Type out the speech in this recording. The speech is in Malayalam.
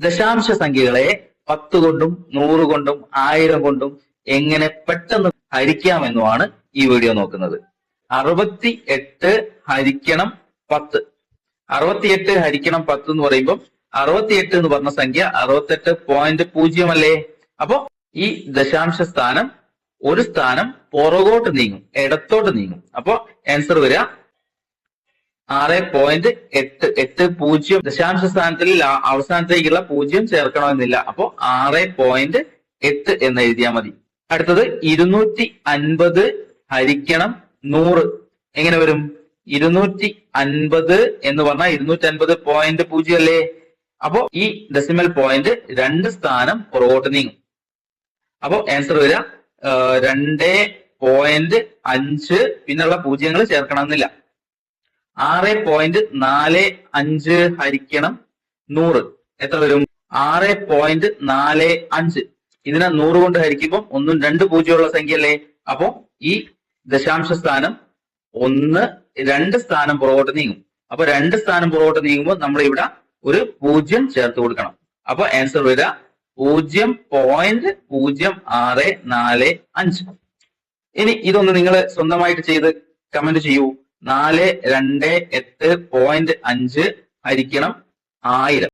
ദശാംശ സംഖ്യകളെ പത്ത് കൊണ്ടും നൂറ് കൊണ്ടും ആയിരം കൊണ്ടും എങ്ങനെ പെട്ടെന്ന് ഹരിക്കാമെന്നുമാണ് ഈ വീഡിയോ നോക്കുന്നത്. അറുപത്തി എട്ട് ഹരിക്കണം പത്ത്. അറുപത്തിയെട്ട് ഹരിക്കണം പത്ത് എന്ന് പറയുമ്പോൾ അറുപത്തിയെട്ട് എന്ന് പറഞ്ഞ സംഖ്യ അറുപത്തെട്ട് പോയിന്റ് പൂജ്യം അല്ലേ? അപ്പോ ഈ ദശാംശ സ്ഥാനം ഒരു സ്ഥാനം പുറകോട്ട് നീങ്ങും ഇടത്തോട്ട് നീങ്ങും. അപ്പോ ആൻസർ വരിക ആറ് പോയിന്റ് എട്ട് എട്ട് പൂജ്യം ദശാംശ സ്ഥാനത്തിൽ അവസാനത്തേക്കുള്ള പൂജ്യം ചേർക്കണമെന്നില്ല. അപ്പോ ആറ് പോയിന്റ് എട്ട് എന്ന് എഴുതിയാൽ മതി. അടുത്തത് ഇരുന്നൂറ്റി അൻപത് ഹരിക്കണം നൂറ്. എങ്ങനെ വരും? ഇരുന്നൂറ്റി അൻപത് എന്ന് പറഞ്ഞാൽ ഇരുന്നൂറ്റി അൻപത് പോയിന്റ് പൂജ്യം അല്ലേ? അപ്പോ ഈ ഡെസിമൽ പോയിന്റ് രണ്ട് സ്ഥാനം പുറകോട്ട് നീങ്ങും. അപ്പോ ആൻസർ വരിക രണ്ട് പോയിന്റ് അഞ്ച് പിന്നുള്ള പൂജ്യങ്ങൾ ചേർക്കണമെന്നില്ല. ആറ് പോയിന്റ് നാല് അഞ്ച് ഹരിക്കണം നൂറ്. എത്ര വരും? ആറ് പോയിന്റ് നാല് അഞ്ച്. ഇതിനെ നൂറ് കൊണ്ട് ഹരിക്കുമ്പോൾ ഒന്നും രണ്ട് പൂജ്യമുള്ള സംഖ്യ അല്ലേ അപ്പോ ഈ ദശാംശ സ്ഥാനം ഒന്ന് രണ്ട് സ്ഥാനം പുറകോട്ട് നീങ്ങും. അപ്പൊ രണ്ട് സ്ഥാനം പുറകോട്ട് നീങ്ങുമ്പോൾ നമ്മൾ ഇവിടെ ഒരു പൂജ്യം ചേർത്ത് കൊടുക്കണം. അപ്പൊ ആൻസർ വരിക പൂജ്യം പോയിന്റ് പൂജ്യം ആറ് നാല് അഞ്ച്. ഇനി ഇതൊന്ന് നിങ്ങൾ സ്വന്തമായിട്ട് ചെയ്ത് കമന്റ് ചെയ്യൂ. നാല് രണ്ട് എട്ട് പോയിന്റ് അഞ്ച് ഹരിക്കണം ആയിരം.